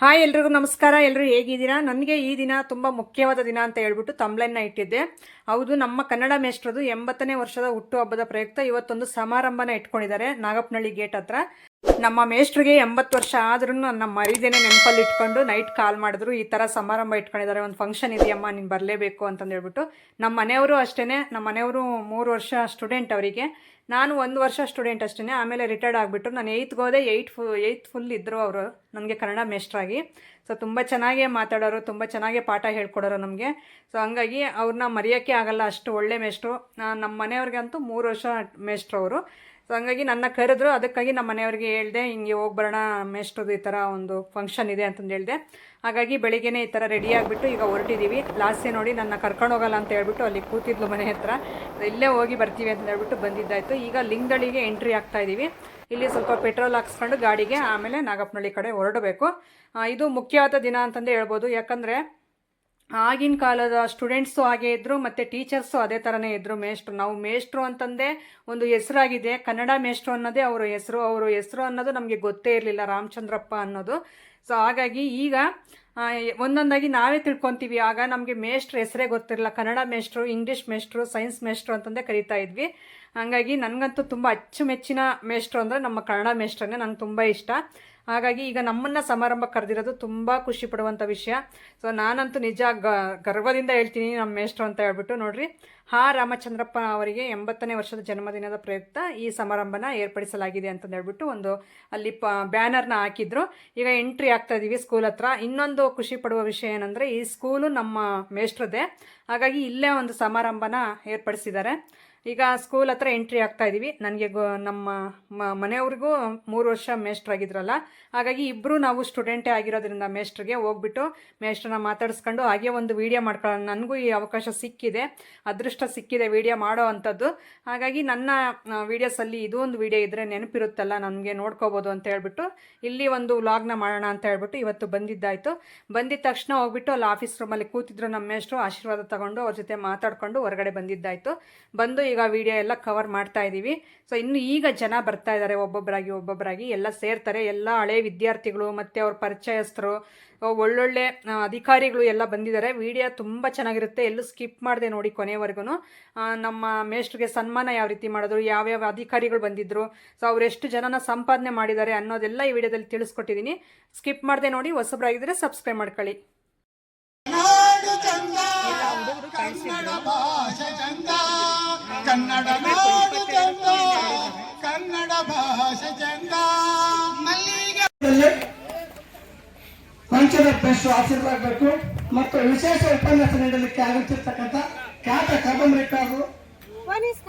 Hi ಎಲ್ರಿಗೂ ನಮಸ್ಕಾರ. ಎಲ್ಲರೂ ಹೇಗಿದ್ದೀರಾ? ನನಗೆ ಈ ದಿನ ತುಂಬ ಮುಖ್ಯವಾದ ದಿನ ಅಂತ ಹೇಳ್ಬಿಟ್ಟು ತಮ್ಲನ್ನ ಇಟ್ಟಿದ್ದೆ. ಹೌದು, ನಮ್ಮ ಕನ್ನಡ ಮೇಷ್ಟ್ರದು ಎಂಬತ್ತನೇ ವರ್ಷದ ಹುಟ್ಟುಹಬ್ಬದ ಪ್ರಯುಕ್ತ ಇವತ್ತೊಂದು ಸಮಾರಂಭನ ಇಟ್ಕೊಂಡಿದ್ದಾರೆ ನಾಗಪ್ಪನಹಳ್ಳಿ ಗೇಟ್ ಹತ್ರ. ನಮ್ಮ ಮೇಷ್ಟ್ರಿಗೆ ಎಂಬತ್ತು ವರ್ಷ ಆದ್ರೂ ನಮ್ಮ ಮರಿದೇನೆ ನೆನಪಲ್ಲಿ ಇಟ್ಕೊಂಡು ನೈಟ್ ಕಾಲ್ ಮಾಡಿದ್ರು, ಈ ಥರ ಸಮಾರಂಭ ಇಟ್ಕೊಂಡಿದ್ದಾರೆ. ಒಂದು ಫಂಕ್ಷನ್ ಇದೆಯಮ್ಮ, ನೀನು ಬರಲೇಬೇಕು ಅಂತಂದು ಹೇಳ್ಬಿಟ್ಟು. ನಮ್ಮ ಮನೆಯವರು ಅಷ್ಟೇ ನಮ್ಮ ಮನೆಯವರು ಮೂರು ವರ್ಷ ಸ್ಟೂಡೆಂಟ್ ಅವರಿಗೆ. ನಾನು ಒಂದು ವರ್ಷ ಸ್ಟೂಡೆಂಟ್ ಅಷ್ಟೇ ಆಮೇಲೆ ರಿಟೈರ್ಡ್ ಆಗಿಬಿಟ್ಟು ನಾನು ಏಯ್ತ್ಗೆ ಹೋದೆ ಏಯ್ತ್ ಫು ಏಯ್ತ್ ಫುಲ್ ಇದ್ದರು ಅವರು ನನಗೆ ಕನ್ನಡ ಮೇಷ್ಟ್ರಾಗಿ ಸೊ ತುಂಬ ಚೆನ್ನಾಗೇ ಮಾತಾಡೋರು, ತುಂಬ ಚೆನ್ನಾಗೇ ಪಾಠ ಹೇಳ್ಕೊಡೋರು ನಮಗೆ. ಸೊ ಹಂಗಾಗಿ ಅವ್ರನ್ನ ಮರೆಯೋಕ್ಕೆ ಆಗಲ್ಲ, ಅಷ್ಟು ಒಳ್ಳೆ ಮೇಷ್ಟ್ರು ನಮ್ಮ ನಮ್ಮ ಮನೆಯವ್ರಿಗಂತೂ ಮೂರು ವರ್ಷ ಮೇಷ್ಟ್ರು ಅವರು. ಸೊ ಹಂಗಾಗಿ ನನ್ನ ಕರೆದ್ರು, ಅದಕ್ಕಾಗಿ ನಮ್ಮ ಮನೆಯವ್ರಿಗೆ ಹೇಳಿದೆ, ಹಿಂಗೆ ಹೋಗಿ ಬರೋಣ ಮೇಷ್ಟ್ರದ್ದು ಈ ಥರ ಒಂದು ಫಂಕ್ಷನ್ ಇದೆ ಅಂತಂದು ಹೇಳಿದೆ. ಹಾಗಾಗಿ ಬೆಳಿಗ್ಗೆನೇ ಈ ಥರ ರೆಡಿ ಆಗಿಬಿಟ್ಟು ಈಗ ಹೊರಟಿದ್ದೀವಿ ಲಾಸ್ಟೇ ನೋಡಿ ನನ್ನ ಕರ್ಕೊಂಡು ಹೋಗಲ್ಲ ಅಂತ ಹೇಳ್ಬಿಟ್ಟು ಅಲ್ಲಿ ಕೂತಿದ್ಲು ಮನೆ ಹತ್ರ. ಇಲ್ಲೇ ಹೋಗಿ ಬರ್ತೀವಿ ಅಂತ ಹೇಳ್ಬಿಟ್ಟು ಬಂದಿದ್ದಾಯಿತು. ಈಗ ಲಿಂಗದಳಿಗೆ ಎಂಟ್ರಿ ಆಗ್ತಾ ಇದ್ದೀವಿ ಇಲ್ಲಿ ಸ್ವಲ್ಪ ಪೆಟ್ರೋಲ್ ಹಾಕ್ಸ್ಕೊಂಡು ಗಾಡಿಗೆ ಆಮೇಲೆ ನಾಗಪ್ಪನಹಳ್ಳಿ ಕಡೆ ಹೊರಡಬೇಕು. ಇದು ಮುಖ್ಯವಾದ ದಿನ ಅಂತಂದೇ ಹೇಳ್ಬೋದು. ಯಾಕಂದರೆ ಆಗಿನ ಕಾಲದ ಸ್ಟೂಡೆಂಟ್ಸು ಹಾಗೆ ಇದ್ದರು ಮತ್ತು ಟೀಚರ್ಸು ಅದೇ ಥರನೇ ಇದ್ದರು ಮೇಷ್ಟ್ರು, ನಾವು ಮೇಷ್ಟ್ರು ಅಂತಂದೇ ಒಂದು ಹೆಸರಾಗಿದೆ. ಕನ್ನಡ ಮೇಷ್ಟ್ರು ಅನ್ನೋದೇ ಅವರ ಹೆಸರು. ಅವರು ಹೆಸರು ಅನ್ನೋದು ನಮಗೆ ಗೊತ್ತೇ ಇರಲಿಲ್ಲ ರಾಮಚಂದ್ರಪ್ಪ ಅನ್ನೋದು. ಸೊ ಹಾಗಾಗಿ ಈಗ ಒಂದೊಂದಾಗಿ ನಾವೇ ತಿಳ್ಕೊತೀವಿ. ಆಗ ನಮಗೆ ಮೇಷ್ಟ್ರು ಹೆಸರೇ ಗೊತ್ತಿರಲ್ಲ ಕನ್ನಡ ಮೇಷ್ಟ್ರು, ಇಂಗ್ಲೀಷ್ ಮೇಷ್ಟ್ರು, ಸೈನ್ಸ್ ಮೇಷ್ಟ್ರು ಅಂತಂದೇ ಕರಿತಾ ಇದ್ವಿ. ಹಾಗಾಗಿ ನನಗಂತೂ ತುಂಬ ಅಚ್ಚುಮೆಚ್ಚಿನ ಮೇಷ್ಟ್ರು ಅಂದರೆ ನಮ್ಮ ಕನ್ನಡ ಮೇಷ್ಟ್ರನ್ನೇ ನಂಗೆ ತುಂಬ ಇಷ್ಟ. ಹಾಗಾಗಿ ಈಗ ನಮ್ಮನ್ನು ಸಮಾರಂಭ ಕರೆದಿರೋದು ತುಂಬ ಖುಷಿ ಪಡುವಂಥ ವಿಷಯ. ಸೊ ನಾನಂತೂ ನಿಜ ಗರ್ವದಿಂದ ಹೇಳ್ತೀನಿ ನಮ್ಮ ಮೇಷ್ಟ್ರು ಅಂತ ಹೇಳ್ಬಿಟ್ಟು. ನೋಡ್ರಿ, ಹಾ ರಾಮಚಂದ್ರಪ್ಪ ಅವರಿಗೆ ಎಂಬತ್ತನೇ ವರ್ಷದ ಜನ್ಮದಿನದ ಪ್ರಯುಕ್ತ ಈ ಸಮಾರಂಭನ ಏರ್ಪಡಿಸಲಾಗಿದೆ ಅಂತ ಹೇಳ್ಬಿಟ್ಟು ಒಂದು ಅಲ್ಲಿ ಪ, ಬ್ಯಾನರ್ನ ಹಾಕಿದ್ರು. ಈಗ ಎಂಟ್ರಿ ಆಗ್ತಾ ಇದೀವಿ ಸ್ಕೂಲ್ ಹತ್ರ. ಇನ್ನೊಂದು ಖುಷಿ ಪಡುವ ವಿಷಯ ಏನಂದರೆ ಈ ಸ್ಕೂಲು ನಮ್ಮ ಮೇಷ್ಟ್ರದೇ ಹಾಗಾಗಿ ಇಲ್ಲೇ ಒಂದು ಸಮಾರಂಭನ ಏರ್ಪಡಿಸಿದ್ದಾರೆ. ಈಗ ಸ್ಕೂಲ್ ಹತ್ರ ಎಂಟ್ರಿ ಆಗ್ತಾ ಇದ್ದೀವಿ ನನಗೆ ಗೊ, ನಮ್ಮ ಮನೆಯವ್ರಿಗೂ ಮೂರು ವರ್ಷ ಮೇಷ್ಟ್ರಾಗಿದ್ರಲ್ಲ ಹಾಗಾಗಿ ಇಬ್ಬರು ನಾವು ಸ್ಟೂಡೆಂಟೇ ಆಗಿರೋದ್ರಿಂದ ಮೇಷ್ಟ್ರಿಗೆ ಹೋಗ್ಬಿಟ್ಟು ಮೇಷ್ಟ್ರನ್ನ ಮಾತಾಡಿಸ್ಕೊಂಡು ಹಾಗೆ ಒಂದು ವೀಡಿಯೋ ಮಾಡ್ಕೊಳ್ಳೋಣ. ನನಗೂ ಈ ಅವಕಾಶ ಸಿಕ್ಕಿದೆ. ಅದೃಷ್ಟ ಸಿಕ್ಕಿದೆ ವೀಡಿಯೋ ಮಾಡೋ ಅಂಥದ್ದು. ಹಾಗಾಗಿ ನನ್ನ ವೀಡಿಯೋಸಲ್ಲಿ ಇದು ಒಂದು ವೀಡಿಯೋ ಇದ್ದರೆ ನೆನಪಿರುತ್ತಲ್ಲ, ನನಗೆ ನೋಡ್ಕೋಬೋದು ಅಂತ ಹೇಳ್ಬಿಟ್ಟು ಇಲ್ಲಿ ಒಂದು ವ್ಲಾಗ್ನ ಮಾಡೋಣ ಅಂತ ಹೇಳ್ಬಿಟ್ಟು ಇವತ್ತು ಬಂದಿದ್ದಾಯಿತು. ಬಂದಿದ ತಕ್ಷಣ ಹೋಗ್ಬಿಟ್ಟು ಅಲ್ಲಿ ಆಫೀಸ್ ರೂಮಲ್ಲಿ ಕೂತಿದ್ರು ನಮ್ಮ ಮೇಷ್ಟ್ರು ಆಶೀರ್ವಾದ ತಗೊಂಡು ಅವ್ರ ಜೊತೆ ಮಾತಾಡ್ಕೊಂಡು ಹೊರಗಡೆ ಬಂದಿದ್ದಾಯಿತು. ಬಂದು ವಿಡಿಯೋ ಎಲ್ಲ ಕವರ್ ಮಾಡ್ತಾ ಇದ್ದೀವಿ ಸೊ ಇನ್ನು ಈಗ ಜನ ಬರ್ತಾ ಇದ್ದಾರೆ ಒಬ್ಬೊಬ್ಬರಾಗಿ ಒಬ್ಬೊಬ್ಬರಾಗಿ ಎಲ್ಲ ಸೇರ್ತಾರೆ. ಎಲ್ಲ ಹಳೆ ವಿದ್ಯಾರ್ಥಿಗಳು ಮತ್ತು ಅವ್ರ ಪರಿಚಯಸ್ಥರು, ಒಳ್ಳೊಳ್ಳೆ ಅಧಿಕಾರಿಗಳು ಎಲ್ಲ ಬಂದಿದ್ದಾರೆ. ವಿಡಿಯೋ ತುಂಬ ಚೆನ್ನಾಗಿರುತ್ತೆ. ಎಲ್ಲೂ ಸ್ಕಿಪ್ ಮಾಡಿದೆ ನೋಡಿ ಕೊನೆವರೆಗೂ ನಮ್ಮ ಮೇಷ್ಟ್ರಿಗೆ ಸನ್ಮಾನ ಯಾವ ರೀತಿ ಮಾಡಿದ್ರು, ಯಾವ್ಯಾವ ಅಧಿಕಾರಿಗಳು ಬಂದಿದ್ದರು ಸೊ ಅವರೆಷ್ಟು ಜನನ ಸಂಪಾದನೆ ಮಾಡಿದ್ದಾರೆ ಅನ್ನೋದೆಲ್ಲ ಈ ವಿಡಿಯೋದಲ್ಲಿ ತಿಳಿಸ್ಕೊಟ್ಟಿದ್ದೀನಿ. ಸ್ಕಿಪ್ ಮಾಡದೆ ನೋಡಿ ಹೊಸಬ್ರಾಗಿದ್ದರೆ ಸಬ್ಸ್ಕ್ರೈಬ್ ಮಾಡ್ಕೊಳ್ಳಿ. ಕನ್ನಡ ನಾಡು ಚಂದ, ಕನ್ನಡ ಭಾಷೆ ಚಂದ. ಮಲ್ಲಿಗೆ ಪಂಚದ ಪ್ರಶ್ನೆ ಆಶೀರ್ವಾಗಬೇಕು ಮತ್ತು ವಿಶೇಷ ಉಪನ್ಯಾಸ ನೀಡಲಿಕ್ಕೆ ಆಗಮಿಸಿರ್ತಕ್ಕಂಥ ಖ್ಯಾತ ಕಾದಂಬರಿಕಾರರು.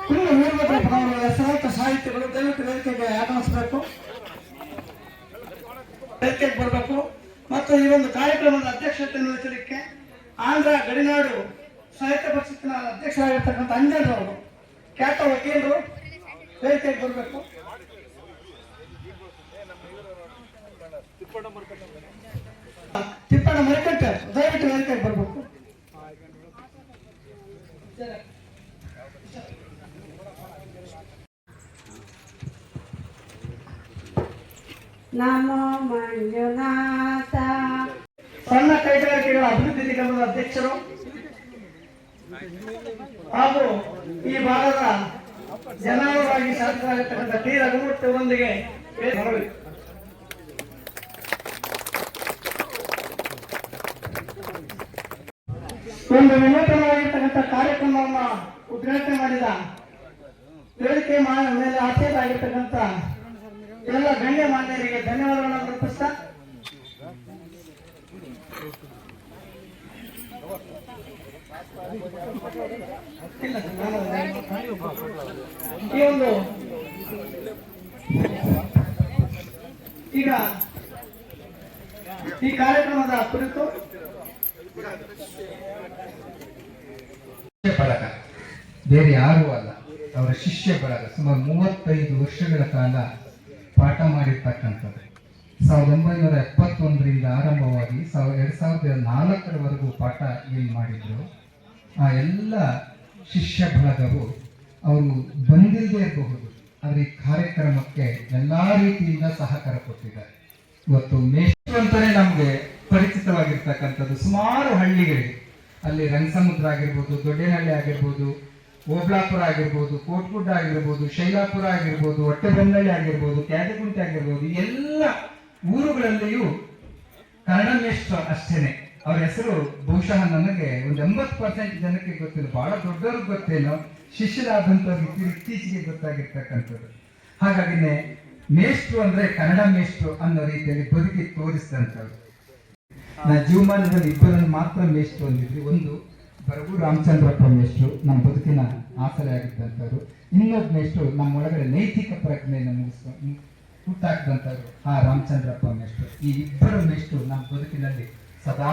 ಕುರುಡು ವೀರಭದ್ರ ಅವರ ಹೆಸರಾಂತ ಸಾಹಿತ್ಯಗಳು ದಯವಿಟ್ಟು ವೇದಿಕೆಗೆ ಆಗಮಿಸಬೇಕು. ವೇದಿಕೆಗೆ ಬರಬೇಕು. ಮತ್ತು ಈ ಒಂದು ಕಾರ್ಯಕ್ರಮದ ಅಧ್ಯಕ್ಷತೆಯನ್ನು ವಹಿಸಲಿಕ್ಕೆ ಆಂಧ್ರ ಗಡಿನಾಡು ಸಾಹಿತ್ಯ ಪರಿಷತ್ತಿನ ಅಧ್ಯಕ್ಷರಾಗಿರ್ತಕ್ಕಂಥ ಅಂಜನ್ ಅವರು ಖ್ಯಾತ ವಕೀಲರು ವೇದಿಕೆಗೆ ಬರಬೇಕು. ತಿಪ್ಪಣ್ಣ ಮರಿಕಟ್ಟೆ ದಯವಿಟ್ಟು ವೇದಿಕೆಗೆ ಬರಬೇಕು. ನಮೋ ಮಂಜುನಾಥ. ಸಣ್ಣ ಕೈಗಾರಿಕೆಗಳ ಅಭಿವೃದ್ಧಿ ನಿಗಮದ ಅಧ್ಯಕ್ಷರು ಹಾಗೂ ಈ ಭಾಗದ ಜನಾಂಗವಾಗಿ ಶಾಸಕರಾಗಿರ್ತಕ್ಕಂಥ ತೀರ ಮನವಿ. ಒಂದು ವಿನೂತನವಾಗಿರ್ತಕ್ಕಂಥ ಕಾರ್ಯಕ್ರಮವನ್ನು ಉದ್ಘಾಟನೆ ಮಾಡಿದ ಮಾ- ಮೇಲೆ ಆಸೆಯಾಗಿರ್ತಕ್ಕಂಥ ಎಲ್ಲ ಗಣ್ಯ ಮಾನ್ಯರಿಗೆ ಧನ್ಯವಾದಗಳನ್ನು ಅರ್ಪಿಸ್ತಾ ಈ ಈಗ ಈ ಕಾರ್ಯಕ್ರಮದ ಕುರಿತು ಬಳಗ. ಬೇರೆ ಯಾರೂ ಅಲ್ಲ. ಅವರ ಶಿಷ್ಯ ಬಳಗ. ಸುಮಾರು ಮೂವತ್ತೈದು ವರ್ಷಗಳ ಕಾಲ ಪಾಠ ಮಾಡಿರ್ತಕ್ಕಂಥದ್ದು ಸಾವಿರದ ಒಂಬೈನೂರ ಎಪ್ಪತ್ತೊಂದರಿಂದ ಆರಂಭವಾಗಿ ಸಾವಿರ, ಎರಡು ಸಾವಿರದ ನಾಲ್ಕರವರೆಗೂ ಪಾಠ ಏನು ಮಾಡಿದ್ರು, ಆ ಎಲ್ಲ ಶಿಷ್ಯ ಬಳಗವು ಅವರು ಬಂದಿಲ್ಲದೆ ಇರಬಹುದು, ಆದರೆ ಈ ಕಾರ್ಯಕ್ರಮಕ್ಕೆ ಎಲ್ಲ ರೀತಿಯಿಂದ ಸಹಕಾರ ಕೊಟ್ಟಿದ್ದಾರೆ. ಇವತ್ತು ಮೇಷ್ಟ್ರು ಅಂತಾನೆ ನಮಗೆ ಪರಿಚಿತವಾಗಿರ್ತಕ್ಕಂಥದ್ದು. ಸುಮಾರು ಹಳ್ಳಿಗಳಿಗೆ ಅಲ್ಲಿ ರಂಗಸಮುದ್ರ ಆಗಿರ್ಬೋದು, ದೊಡ್ಡೇನಹಳ್ಳಿ ಆಗಿರ್ಬೋದು, ಓಬ್ಲಾಪುರ ಆಗಿರ್ಬೋದು, ಕೋಟ್ಗುಡ್ಡ ಆಗಿರ್ಬೋದು, ಶೈಲಾಪುರ ಆಗಿರ್ಬೋದು, ಹೊಟ್ಟೆಬೆನ್ನಳ್ಳಿ ಆಗಿರ್ಬೋದು, ಕ್ಯಾದಗುಂಟೆ ಆಗಿರ್ಬೋದು ಎಲ್ಲ ಊರುಗಳಲ್ಲಿಯೂ ಮೇಷ್ಟ್ರು ಅಷ್ಟೇನೆ. ಅವ್ರ ಹೆಸರು ಬಹುಶಃ ನನಗೆ ಒಂದು ಎಂಬತ್ತು ಪರ್ಸೆಂಟ್ ಜನಕ್ಕೆ ಗೊತ್ತಿಲ್ಲ. ಬಹಳ ದೊಡ್ಡವ್ರಿಗೆ ಗೊತ್ತೇನೋ, ಶಿಷ್ಯರಾದಂಥವ್ರಿಗೆ ಇತ್ತೀಚೆಗೆ ಗೊತ್ತಾಗಿರ್ತಕ್ಕಂಥದ್ದು. ಹಾಗಾಗಿನೇ ಮೇಷ್ಟ್ರು ಅಂದ್ರೆ ಕನ್ನಡ ಮೇಷ್ಟ್ರು ಅನ್ನೋ ರೀತಿಯಲ್ಲಿ ಬದುಕಿ ತೋರಿಸಿದಂಥವ್ರು. ನಾ ಜೀವಮಾನದಲ್ಲಿ ಇಬ್ಬರನ್ನು ಮಾತ್ರ ಮೇಷ್ಟ್ರು ಅಂದಿದ್ವಿ. ಒಂದು ಬರಗು ರಾಮಚಂದ್ರಪ್ಪ ಮೇಷ್ಟ್ರು, ನಮ್ಮ ಬದುಕಿನ ಆಸರೆ ಆಗಿದ್ದಂಥವ್ರು. ಇನ್ನೊಬ್ಬ ಮೇಷ್ಟ್ರು ನಮ್ಮ ಒಳಗಡೆ ನೈತಿಕ ಪ್ರಜ್ಞೆಯನ್ನು ಮುಗಿಸ್ಕೊಂಡು ಹುಟ್ಟಾಕಿದಂಥವ್ರು ಆ ರಾಮಚಂದ್ರಪ್ಪ ಮೇಷ್ಟ್ರು. ಈ ಇಬ್ಬರು ಮೇಷ್ಟ್ರು ನಮ್ಮ ಬದುಕಿನಲ್ಲಿ ಸದಾ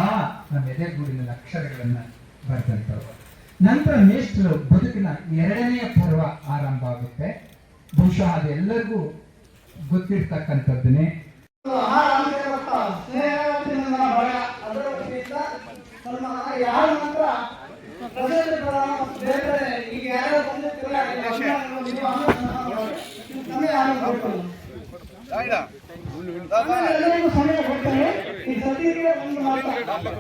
ನಮ್ಮ ಎದೆಗೂಡಿನ ಅಕ್ಷರಗಳನ್ನು ಬರೆದಂಥವ್ರು. ನಂತರ ಮೇಷ್ಟ್ರು ಬದುಕಿನ ಎರಡನೆಯ ಪರ್ವ ಆರಂಭ ಆಗುತ್ತೆ. ಬಹುಶಃ ಅದೆಲ್ಲರಿಗೂ ಗೊತ್ತಿರ್ತಕ್ಕಂಥದ್ದನ್ನೇ. ಈಗ ಯಾರು ಎಲ್ಲರಿಗೂ ಸಮಯ ಕೊಡ್ತೇನೆ ಈ ಸತಿಗೆ ಒಂದು ಮಾತ್ರ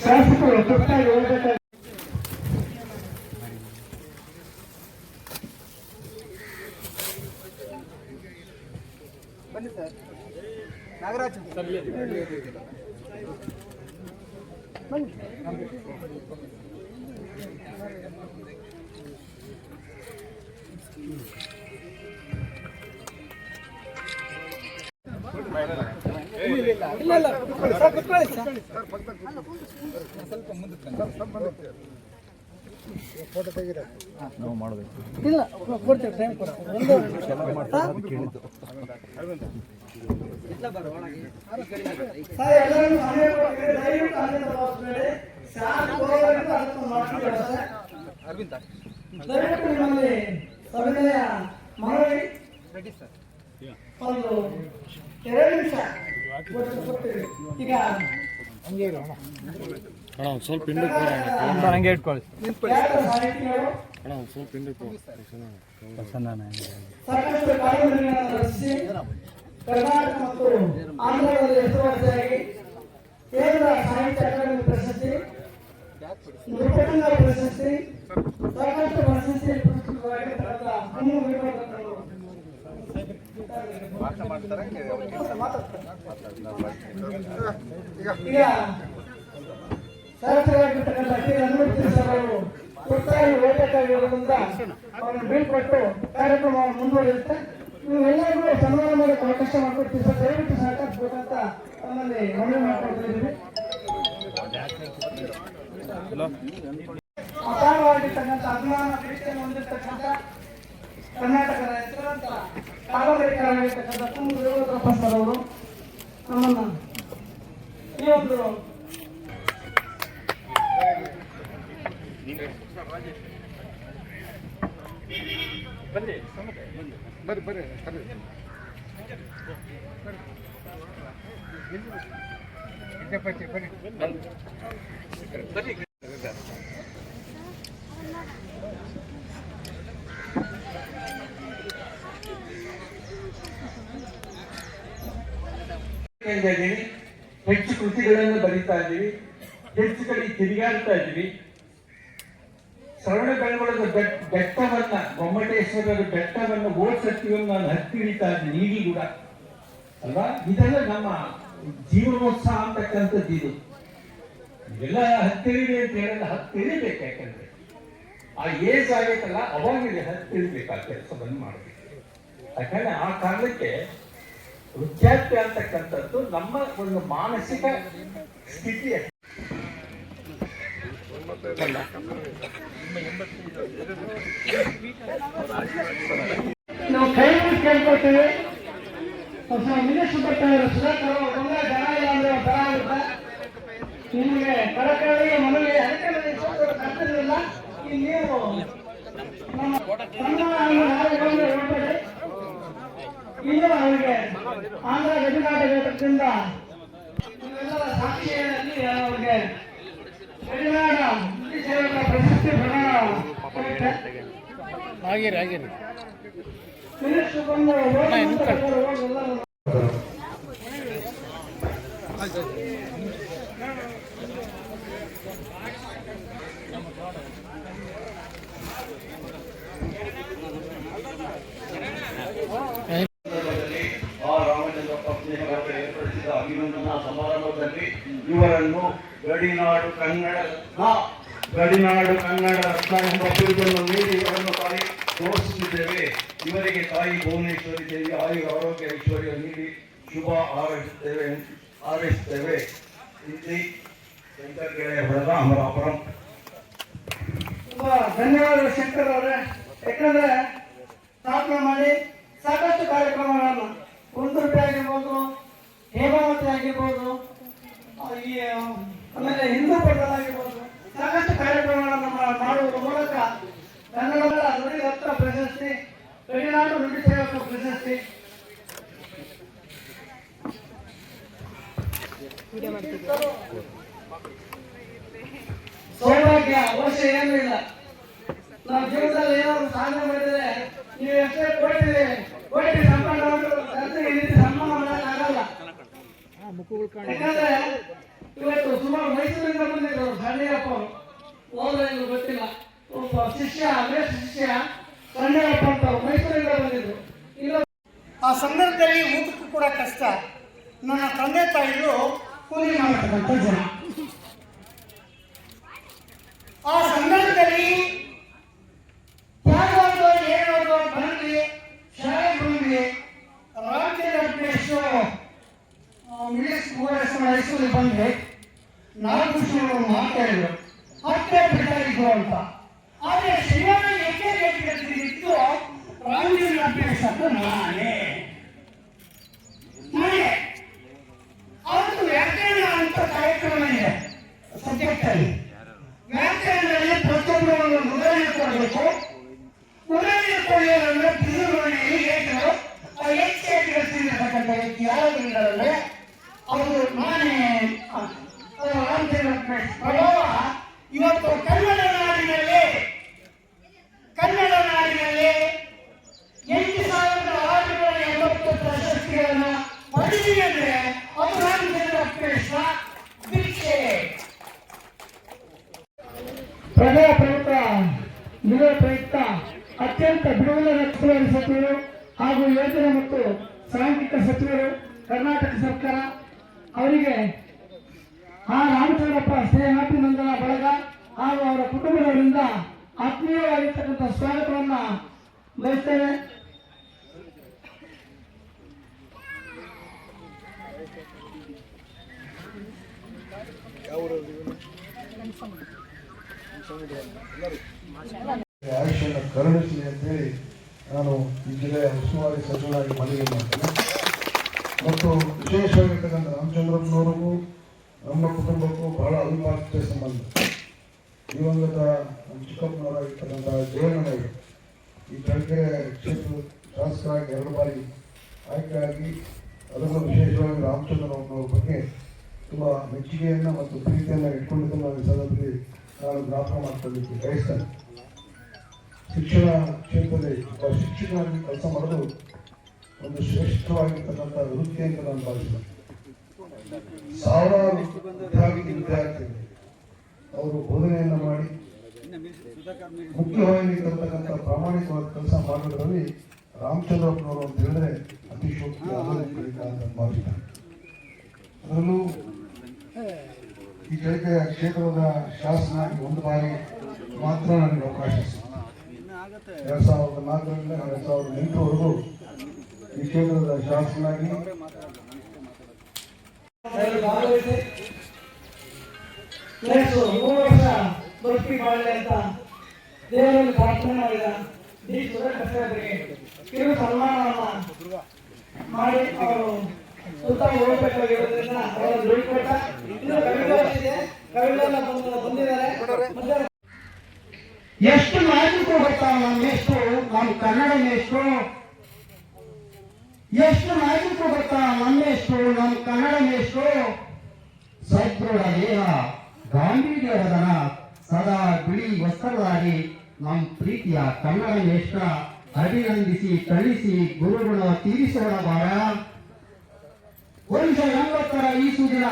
ಶಾಸಕರು ಹೋಗ್ಬೇಕಾಗಿ ಇಲ್ಲ ಕೊಡ್ತೇವೆ ಟೈಮ್ ಒಂದು ಸರ್, ಎಲ್ಲರಿಗೂ ಸಮಯ ಕೊಡ್ತೀವಿ. ದಯವಿಟ್ಟು ಸರ್. ನಿಮ್ಮಲ್ಲಿ ಸವಿನಯ ಮನವಿ ಒಂದು ಎರಡು ನಿಮಿಷ ಕೊಟ್ಟು ಕೊಡ್ತೀವಿ. ಈಗ ಸ್ವಲ್ಪ ಹಿಂದಕ್ಕೆ ಹಂಗೆ ಇಟ್ಕೊಳ್ಳಿ ಖ್ಯಾತ ಸಾಹಿತಿಗಳು ಅಣ್ಣ ಒಂದ್ ಸ್ವಲ್ಪ ಹಿಂದಕ್ಕೆ ಸಾಕಷ್ಟು ಕಾದಂಬರಿಗಳನ್ನು ರಚಿಸಿ ಕರ್ನಾಟಕ ಮತ್ತು ಆಂಧ್ರದಲ್ಲಿ ಹೆಸರುವಾಸಿಯಾಗಿ ಕೇಂದ್ರ ಸಾಹಿತ್ಯ ಅಕಾಡೆಮಿ ಪ್ರಶಸ್ತಿ ನೃಪತಂಗ ಪ್ರಶಸ್ತಿ ಸಾಕಷ್ಟು ಪ್ರಶಸ್ತಿ ಪುರಸ್ಕೃತರಾಗಿರ್ತಕ್ಕಂಥ ಅನ್ನು ವಿವೇಕಾನಂದರು. ಈಗ ಸರಸರಾಗಿರ್ತಕ್ಕಂಥ ಶ್ರೀ ಹನುಮಂತ ಅವರು ಒತ್ತಾಗಿ ಹೋಗಬೇಕಾಗಿರೋದ್ರಿಂದ ಕಾರ್ಯಕ್ರಮವನ್ನು ಮುಂದುವರಿಯುತ್ತೆ. ನೀವೆಲ್ಲರಿಗೂ ಸನ್ಮಾನ ಮಾಡಕ್ಕೆ ಅವಕಾಶ ಮಾಡಿಕೊಡ್ತೀವಿ ದಯವಿಟ್ಟು ಸಹಕರಿಸಬೇಕಂತ ನಮ್ಮಲ್ಲಿ ಮನವಿ ಮಾಡ್ಕೊಳ್ತಿದ್ದೀವಿ ಅಪಾರವಾಗಿರ್ತಕ್ಕಂಥ ಅಭಿಮಾನ, ಪ್ರೀತಿಯನ್ನು ಹೊಂದಿರತಕ್ಕಂಥ ಕರ್ನಾಟಕದ ಹೆಸರಾಂತ ಕಾದಂಬರಿಕರಾಗಿರ್ತಕ್ಕಂಥ ತುಂಬ ವೀರಭದ್ರಪ್ಪ ಸರ್ ಅವರು ನಮ್ಮನ್ನ ಈ ಒಂದು ಮಾಡ್ತಾ ಬರ್ರಿ ಹೆಚ್ಚು ಕೃತಿಗಳನ್ನು ಬರೀತಾ ಇದ್ದೀವಿ. ಹೆಚ್ಚು ಕಡೆ ತಿರುಗಾಡ್ತಾ ಇದ್ದೀವಿ. ಬೆಳಗೊಳದ ಬೆಟ್ ಬೆಟ್ಟವನ್ನ ಗೊಮ್ಮಟೇಶ್ವರರ ಬೆಟ್ಟವನ್ನು ಓಡ್ಸತ್ತೀವನ್ನ ನಾನು ಹತ್ತಿ ಹಿಡಿತಾ ಇದ್ದೀನಿ ಈಗಲೂ ಕೂಡ ಅಲ್ವಾ? ಇದೆಲ್ಲ ನಮ್ಮ ಜೀವನೋತ್ಸಾಹ ಅಂತಕ್ಕಂಥದ್ದು ಇದು. ಹತ್ತಿ ಹತ್ತಿಳಿದೆ ಅಂತ ಹೇಳಲ್ಲ ಹತ್ತಿಳಿಬೇಕು ಯಾಕಂದ್ರೆ. ಆ ಏಜ್ ಆಗೈತಲ್ಲ ಹತ್ತಿ ಹತ್ತಿಳಿಬೇಕು ಆ ಕೆಲಸವನ್ನು ಮಾಡಬೇಕು. ಯಾಕಂದ್ರೆ ಆ ಕಾರಣಕ್ಕೆ ವೃದ್ಧಾಪ್ಯ ಅಂತಕ್ಕಂಥದ್ದು ನಮ್ಮ ಒಂದು ಮಾನಸಿಕ ಸ್ಥಿತಿ ನಾವು ಕೈ ಕೇಳ್ಕೊಳ್ತೀವಿ ನಿಮಗೆ ಅದಕ್ಕೆ ನನಗೆ ಸ್ವಲ್ಪ ಕರ್ತಿರ್ಲಿಲ್ಲ ಈ ನೀವು. ಇದು ಅವರಿಗೆ ಆಂಧ್ರ ಇವೆಲ್ಲರ ಸಾಕ್ಷಿಯಲ್ಲಿ ಅವರಿಗೆ ಆಗಿರಿ ಆಗಿರಿ ಮಿನಿಸ್ಟ್ರು ಬಂದು ಹೋಗಿ ಅಂತ ಎಲ್ಲರೂ ಹೋಗಿ ಎಲ್ಲರೂ ಸಂದರ್ಭದಲ್ಲಿ ಆ ರಾಮಚಂದ್ರಪ್ಪ ಸ್ನೇಹವರ್ಗ ಏರ್ಪಡಿಸಿದ ಅಭಿನಂದನಾ ಸಮಾರಂಭದಲ್ಲಿ ಇವರನ್ನು ಗಡಿನಾಡು ಕನ್ನಡ ನ- ಗಡಿನಾಡು ಕನ್ನಡ ರತ್ನ ಎಂಬ ಬಿರುದನ್ನು ನೀಡಿ ಇವರನ್ನು ತಾಯಿ ತೋರಿಸುತ್ತಿದ್ದೇವೆ ಇವರಿಗೆ ತಾಯಿ ಭುವನೇಶ್ವರಿ ದೇವಿ ಆಯು ಆರೋಗ್ಯ ಐಶ್ವರ್ಯ ನೀಡಿ ಶುಭ ಹಾರೈಸುತ್ತೇವೆ ಹಾರೈಸುತ್ತೇವೆ ಇಲ್ಲಿ ಗೆಳೆಯ ಅಮರಾಪುರಂ ತುಂಬಾ ಧನ್ಯವಾದಗಳು ಶಂಕರ್ ಅವರೇ. ಯಾಕಂದ್ರೆ ಸ್ಥಾಪನೆ ಮಾಡಿ ಸಾಕಷ್ಟು ಕಾರ್ಯಕ್ರಮಗಳನ್ನು, ಒಂದು ರೂಪಾಯಿ ಆಗಿರ್ಬೋದು, ಹೇಮಾವತಿ ಆಗಿರ್ಬೋದು ಈ ಆಮೇಲೆ ಹಿಂದೂ ಪಟ್ಟಣ ಆಗಿರ್ಬೋದು, ಸಾಕಷ್ಟು ಕಾರ್ಯಕ್ರಮಗಳನ್ನು ಮಾಡುವ ಮೂಲಕ ಕನ್ನಡದ ನುಡಿ ರತ್ನ ಪ್ರಶಸ್ತಿ ಗಡಿನಾಡು ನುಡಿ ಸೇವಕ ಪ್ರಶಸ್ತಿ. ಸೌಭಾಗ್ಯ ವರ್ಷ ಏನೂ ಇಲ್ಲ. ನಾವು ಜೀವನದಲ್ಲಿ ಏನಾದ್ರು ಸಾಧನೆ ಮಾಡಿದ್ರೆ ನೀವು ಎಷ್ಟೇ ಕೊಟ್ಟಿದೆ ಕೊಟ್ಟಿ ಸಂಬಂಧ ಈ ಸನ್ಮಾನ ಮಾಡೋಕ್ಕಾಗಲ್ಲ ಯಾಕಂದ್ರೆ ಇವತ್ತು ಸುಮಾರು ಮೈಸೂರಿಂದ ಬಂದಿದ್ರು ಸಣ್ಣಯ್ಯಪ್ಪ ಅವರು. ಹೋದ್ರೆ ಏನು ಗೊತ್ತಿಲ್ಲ. ಒಬ್ಬ ಶಿಷ್ಯ ಅದೇ ಶಿಷ್ಯ ಸಣ್ಣಯ್ಯಪ್ಪ ಅಂತ ಮೈಸೂರಿಂದ ಬಂದಿದ್ರು. ಇಲ್ಲ. ಆ ಸಂದರ್ಭದಲ್ಲಿ ಊಟಕ್ಕೂ ಕೂಡ ಕಷ್ಟ. ನನ್ನ ತಂದೆ ತಾಯಿಗಳು ಕೂಲಿ ಮಾಡತಕ್ಕಂಥ ಜನ. ಬಿಟ್ಟಾಗಿದ್ರು ಅಂತ. ಆದ್ರೆ ಶಿವನ ಏಕೆ ಇತ್ತು ರಾಮನ ನಾನೇ. ನಾನೇ. ಅವತ್ತು ವ್ಯಾಕರಣ ಅಂತ ಕಾರ್ಯಕ್ರಮ ಇದೆ ಸಬ್ಜೆಕ್ಟ್ ಅಲ್ಲಿ. ವ್ಯಾಕರಣದಲ್ಲಿ ಪ್ರತಿಯೊಬ್ಬರು ಒಂದು ಕೊಡಬೇಕು. ಉದಾಹರಣೆ ಕೊಡೋದಂದ್ರೆ ಪಿಸುಗಳಲ್ಲಿ ಏಕರು ಆ ವ್ಯಕ್ತಿ ಅವರು ನಾನೇ ಪ್ರಭಾವ ಇವತ್ತು ಕನ್ನಡ ನಾಡಿನಲ್ಲಿ ಕನ್ನಡ ನಾಡಿನಲ್ಲಿ ಎಂಟು ಸಾವಿರದ ಆರುನೂರ ಎಂಬತ್ತು ಪ್ರಶಸ್ತಿಗಳನ್ನು ಪಡೆದಿದೆ ಅಂದ್ರೆ ಅದು ಕೃಷ್ಣ ಪ್ರಜಾ ಪ್ರಯುಕ್ತ ಯುವ ಪ್ರಯುಕ್ತ, ಅತ್ಯಂತ ಬಿಡುಗಡೆ ಉಸ್ತುವಾರಿ ಸಚಿವರು ಹಾಗೂ ಯೋಜನೆ ಮತ್ತು ಸಾಂಘಿಕ ಸಚಿವರು, ಕರ್ನಾಟಕ ಸರ್ಕಾರ, ಅವರಿಗೆ ಆ ರಾಮಚಂದ್ರಪ್ಪ ಸ್ನೇಹಾಭಿನಂದನಾ ಬಳಗ ಹಾಗೂ ಅವರ ಕುಟುಂಬದವರಿಂದ ಆತ್ಮೀಯವಾಗಿರ್ತಕ್ಕಂಥ ಸ್ವಾಗತವನ್ನ ಬಯಸ್ತೇವೆ ಆಯುಷ್ಯನ ಕರುಣಿಸಲಿ ಅಂತೇಳಿ ನಾನು ಈ ಜಿಲ್ಲೆಯ ಉಸ್ತುವಾರಿ ಸಚಿವರಾಗಿ ಮನವಿ ಮಾಡ್ತೇನೆ. ಮತ್ತು ವಿಶೇಷವಾಗಿರ್ತಕ್ಕಂಥ ರಾಮಚಂದ್ರಪ್ಪನವರಿಗೂ ನಮ್ಮ ಕುಟುಂಬಕ್ಕೂ ಬಹಳ ಅವಿಭಾಜ್ಯ ಸಂಬಂಧ. ದಿವಂಗತ ನಮ್ಮ ಚಿಕ್ಕಪ್ಪನವರಾಗಿರ್ತಕ್ಕಂಥ ಜಯಣ್ಣನವರು ಈ ಚಳ್ಳಕೆರೆ ಕ್ಷೇತ್ರ ಶಾಸಕರಾಗಿ ಎರಡು ಬಾರಿ ಆಯ್ಕೆಯಾಗಿ ಅದರಲ್ಲೂ ವಿಶೇಷವಾಗಿ ರಾಮಚಂದ್ರನವ್ರ ಬಗ್ಗೆ ತುಂಬ ಮೆಚ್ಚುಗೆಯನ್ನು ಮತ್ತು ಪ್ರೀತಿಯನ್ನು ಇಟ್ಕೊಂಡಿದ್ದನ್ನು ಈ ಸಂದರ್ಭದಲ್ಲಿ ನಾನು ಜ್ಞಾಪಕ ಮಾಡ್ಕೊಂಡಿದ್ದೆ ಬಯಸ್ತೇನೆ ಶಿಕ್ಷಣ ಕ್ಷೇತ್ರದಲ್ಲಿ ಒಬ್ಬ ಕೆಲಸ ಮಾಡಲು ಒಂದು ಶ್ರೇಷ್ಠವಾಗಿರ್ತಕ್ಕಂಥ ವೃತ್ತಿ ಅಂತ ನಾನು ಭಾವಿಸ್ತೇನೆ. ಸಾವಿರಾರು ವಿದ್ಯಾರ್ಥಿ ವಿದ್ಯಾರ್ಥಿಗಳು ಅವರು ಬೋಧನೆಯನ್ನು ಮಾಡಿ ಮುಖ್ಯವಾಗಿ ತರ್ತಕ್ಕಂಥ ಪ್ರಾಮಾಣಿಕವಾದ ಕೆಲಸ ಮಾಡೋದ್ರಲ್ಲಿ ರಾಮಚಂದ್ರಪ್ಪನವರು ಅಂತ ಹೇಳಿದ್ರೆ ಅತಿ ಶೋಕ್ತಿ ಅಂತ ಭಾವಿಸ್ತಾರೆ. ಅದರಲ್ಲೂ ಈ ಚಳಿಕೆಯ ಕ್ಷೇತ್ರದ ಶಾಸನಾಗಿ ಒಂದು ಬಾರಿ ಮಾತ್ರ ನನಗೆ ಅವಕಾಶ ಎರಡು ಸಾವಿರದ ನಾಲ್ಕರಿಂದ ಎರಡ್ ಸಾವಿರದ ಎಂಟರವರೆಗೂ ಈ ಕ್ಷೇತ್ರದ ಅದರಲ್ಲಿ ಭಾಗವಹಿಸಿ ನೆಕ್ಸ್ಟ್ ಮೂರು ವರ್ಷ ಮಾಡಲಿ ಅಂತ ಪ್ರಾರ್ಥನೆ ಮಾಡಿ ಅವರು ಇದೆ ಬಂದಿದ್ದಾರೆ ಎಷ್ಟು ಕೊಡ್ತಾವ ನಮ್ಮ ಎಷ್ಟು ನಮ್ಮ ಕನ್ನಡ ಮೇಷ್ಟ್ರು ಎಷ್ಟು ನಾಯಕರು ಗೊತ್ತಾ ನಮ್ಮೆಷ್ಟು ನಮ್ಮ ಕನ್ನಡ ಎಷ್ಟು ಸದೃಢ ದೇಹ ಗಾಂಧಿ ದೇಹದನ ಸದಾ ಬಿಳಿ ವಸ್ತ್ರದಾಗಿ ನಮ್ಮ ಪ್ರೀತಿಯ ಕನ್ನಡ ಎಷ್ಟ ಅಭಿನಂದಿಸಿ, ಕಳಿಸಿ ಗುರುಗುಣ ತೀರಿಸೋಣ ಬಾರ. ಒಂದು ಎಂಬತ್ತರ ಈ ಸುದಿನ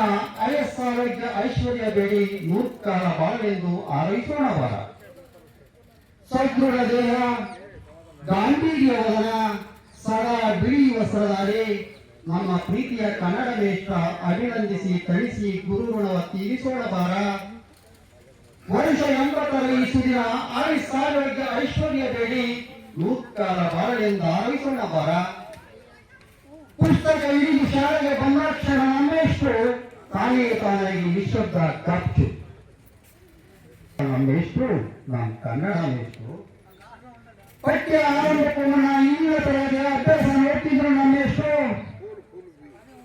ಆರೋಗ್ಯ ಐಶ್ವರ್ಯ ಬೇಡಿ ನೂರ್ಕಾಲ ಬಾಳೆಂದು ಆರೈಸೋಣ ಬಾರ. ಸದೃಢ ದೇಹ ಗಾಂಭೀರ್ಯ ವದನ ಸದಾ ಬಿಳಿಯುವ ವಸ್ತ್ರಧಾರಿ, ನಮ್ಮ ಪ್ರೀತಿಯ ಕನ್ನಡ ದೇಶ ಅಭಿನಂದಿಸಿ ಕಳಿಸಿ ಗುರುಗುಣವ ತೀರಿಸೋಣ ಬಾರ ವರ್ಷ ಎಂಬತ್ತರ ಈ ಸುದಿನ ಆಯುಸ್ ಸಾವಿರಕ್ಕೆ ಐಶ್ವರ್ಯ ಬೇಡಿ ನೂತ್ಕಾಲ ಬಾರಳಿಂದ ಆರಿಸೋಣ ಬಾರ ಪುಸ್ತಕ ಇಡೀ ಶಾಲೆಗೆ ಬಂದಾಕ್ಷರ ನಮ್ಮೆಷ್ಟು, ತಾನೇ ತಾನಾಗಿ ವಿಶ್ವದ ಖರ್ಚು ನಮ್ಮೆಷ್ಟು ನಮ್ಮ ಕನ್ನಡ ಮೇಷ್ಟ್ರು ಪಠ್ಯ ಆರಂಭಕ್ಕೂ ಮುನ್ನ ಇಂಗ್ಲ ತರಗತಿಯ ಅಭ್ಯಾಸ ನೋಡ್ತಿದ್ರು ನಮ್ಮೆಷ್ಟು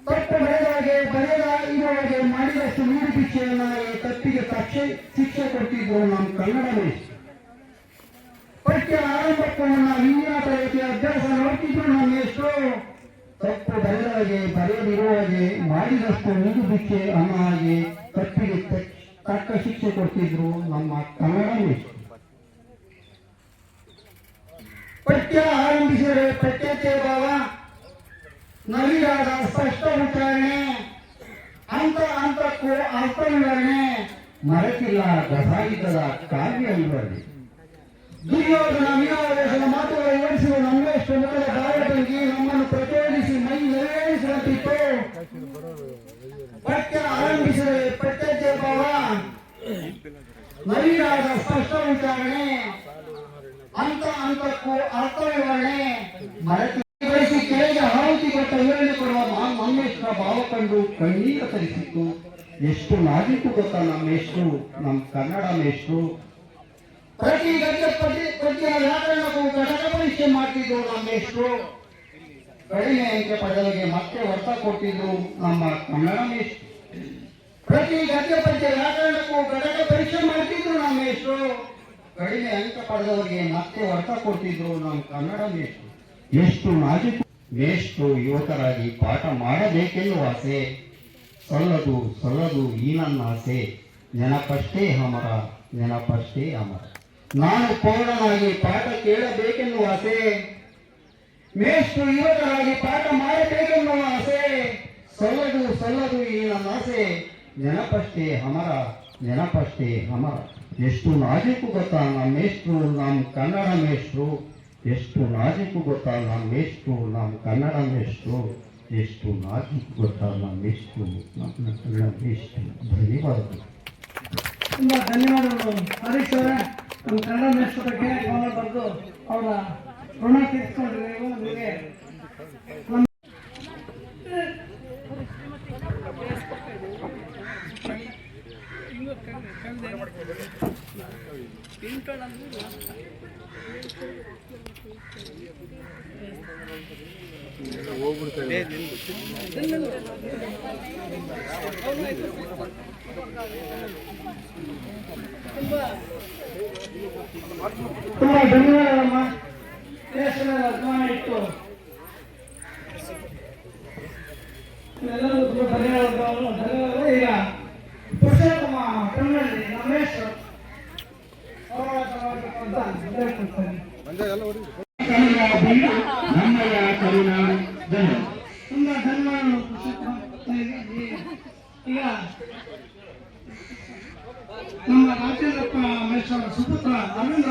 ತಪ್ಪು ಬರೆದಾಗೆ ಬರೆದ ಇರುವಾಗೆ ಮಾಡಿದಷ್ಟು ಶಿಕ್ಷೆಯನ್ನ ತಪ್ಪಿಗೆ ಸಾಕ್ಷಿ ಶಿಕ್ಷೆ ಕೊಡ್ತಿದ್ರು ನಮ್ಮ ಕನ್ನಡದಲ್ಲಿ. ಪಠ್ಯ ಆರಂಭಕ್ಕೂ ನಮ್ಮ ಹಿಂದಿನ ತರಗತಿಯ ಅಭ್ಯಾಸ ನೋಡ್ತಿದ್ರು ನಮ್ಮೆಷ್ಟು ತಪ್ಪು ಬರೆದಾಗೆ ಬರೆಯದಿರುವಾಗೆ ಮಾಡಿದಷ್ಟು ನೀರು ಭಿಕ್ಷೆ ಅನ್ನ ಹಾಗೆ ತಪ್ಪಿಗೆ ತಕ್- ತಕ್ಕ ಶಿಕ್ಷೆ ಕೊಡ್ತಿದ್ರು ನಮ್ಮ ಕನ್ನಡದಲ್ಲಿ. ಪಠ್ಯ ಆರಂಭಿಸಿದರೆ ಪಠ್ಯಕ್ಕೆ ಭಾವ ನವಿರಾದ ಸ್ಪಷ್ಟ ಉಚ್ಚಾರಣೆ ಹಂತ ಅಂತ ಅರ್ಥ ವಿವರಣೆ ಮರೆತಿಲ್ಲ ಗಸಾಯಿತದ ಕಾವ್ಯ ವಿವರಣೆ ದುರ್ಯೋಧನ ವೀರಾವೇಶದ ಮಾತುಗಳು ವಿವರಿಸುವ ನಮ್ಮಷ್ಟು ಮುಖದ ಕಾರ್ಯದಲ್ಲಿ ನಮ್ಮನ್ನು ಪ್ರಚೋದಿಸಿ ಮೈ ನೆರವೇರಿಸುವಂತಿತ್ತು. ಪಠ್ಯ ಆರಂಭಿಸಿದರೆ ಪ್ರತ್ಯಕ್ಷ ಭಾವ ನವೀನಾದ ಸ್ಪಷ್ಟ ವಿಚಾರಣೆ ಅಂತ ಅಂತಕ್ಕೂ ಅರ್ಥ ವಿವರಣೆ ಮರೆತಿ ಕೆಳಗೆ ಹಾಕಿ ಕೊಟ್ಟ ವಿವರಣೆ ಮಮ್ಮೇಶ್ವರ ಭಾವ ಕಂಡು ಕಣ್ಣೀರ ತರಿಸಿತ್ತು. ಎಷ್ಟು ನಾಗಿತ್ತು ಗೊತ್ತಾ ನಮ್ಮ ಮೇಷ್ಟ್ರು? ನಮ್ಮ ಕನ್ನಡ ಮೇಷ್ಟ್ರು. ಪ್ರತಿ ಗದ್ಯ ಪ್ರತಿ ಪದ್ಯ ವ್ಯಾಕರಣಕ್ಕೂ ಘಟಕ ಪರೀಕ್ಷೆ ಮಾಡ್ತಿದ್ರು ನಮ್ಮ ಮೇಷ್ಟ್ರು. ಕಡಿಮೆ ಅಂಕೆ ಪದವಿಗೆ ಮತ್ತೆ ಒತ್ತ ಕೊಟ್ಟಿದ್ರು ನಮ್ಮ ಕನ್ನಡ ಮೇಷ್ಟ್ರು. ಪ್ರತಿ ಗದ್ಯ ಪದ್ಯ ವ್ಯಾಕರಣಕ್ಕೂ ಘಟಕ ಪರೀಕ್ಷೆ ಮಾಡ್ತಿದ್ರು ನಮ್ಮ ಮೇಷ್ಟ್ರು. ಕಡಿಮೆ ಅಂಕ ಪಡೆದವರಿಗೆ ಮತ್ತೆ ಹೊರತ ಕೊಟ್ಟಿದ್ರು ನಮ್ಮ ಕನ್ನಡ ಮೇಷ್ಟ್ರು. ಎಷ್ಟು ನಾಜೂಕು ಮೇಷ್ಟ್ರು ಯುವಕರಾಗಿ ಪಾಠ ಮಾಡಬೇಕೆನ್ನುವ ಆಸೆ. ಸಲ್ಲದು ಸಲ್ಲದು ಈ ನನ್ನ ಆಸೆ. ನೆನಪಷ್ಟೇ ಅಮರ ನೆನಪಷ್ಟೇ ಅಮರ. ನಾನು ಪೌರನಾಗಿ ಪಾಠ ಕೇಳಬೇಕೆನ್ನುವ ಆಸೆ. ಮೇಷ್ಟ್ರು ಯುವಕರಾಗಿ ಪಾಠ ಮಾಡಬೇಕೆನ್ನುವ ಆಸೆ. ಸಲ್ಲದು ಸಲ್ಲದು ಈ ನನ್ನ ಆಸೆ. ನೆನಪಷ್ಟೇ ಅಮರ ನೆನಪಷ್ಟೇ ಅಮರ. ಎಷ್ಟು ನಾಜಿಕು ಗೊತ್ತಾ ನಮ್ಮ ಮೇಷ್ಟ್ರು, ನಮ್ಮ ಕನ್ನಡ ಮೇಷ್ಟ್ರು. ಎಷ್ಟು ನಾಜೂಕು ಗೊತ್ತಾ? ನಮ್ಮ ಮೇಷ್ಟ್ರು ನಮ್ಮ ಕನ್ನಡ ಮೇಷ್ಟ್ರು ಎಷ್ಟು ನಾಜೂಕು ಗೊತ್ತಾ? ನಮ್ಮ ಮೇಷ್ಟ್ರು ನಮ್ಮ ಕನ್ನಡ ಎಷ್ಟು? ಧನ್ಯವಾದಗಳು. ತುಂಬಾ ಧನ್ಯವಾದಗಳು. ಹರೀಶ್ ಅವರೇ ನಮ್ಮ ಕನ್ನಡ ಮೇಷ್ಟು ಬಗ್ಗೆ ಗಮನ ಬರೆದು ಅವರ ಋಣ ತೀರ್ಸ್ಕೊಂಡ್ರಿ ನೀವು ನಿಮಗೆ ನಮ್ಮ ತುಂಬಾ ಧನ್ಯವಾದಗಳಮ್ಮ ದೇಶದ ಅಭಿಮಾನ ಇಟ್ಟು. ಎಲ್ಲರೂ ತುಂಬಾ ಧನ್ಯವಾದಗಳು. ಧನ್ಯವಾದಗಳು. ಈಗ ಪುರುಷೋತ್ತಮ ಕನ್ನಡಿ ರಮೇಶ್ ಅಂತ ಹೇಳ್ಕೊಡ್ತಾರೆ ಕನ್ನಡ ಬಂದು ನಮ್ಮಯ ಕರುನಾಡು ಜನರು ತುಂಬಾ ಧನ್ಯವಾದಗಳು ಈಗ ನಮ್ಮ ರಾಜೇಂದ್ರಪ್ಪ ಸುಪುತ್ರ ಆಮೇಲೆ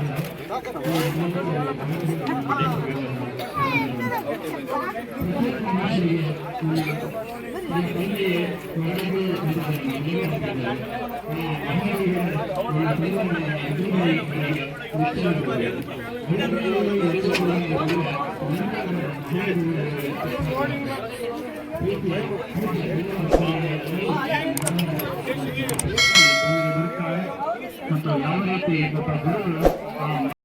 ಮತ್ತು ಯಾವ ರೀತಿ ಒಬ್ಬ ಗುರುಗಳು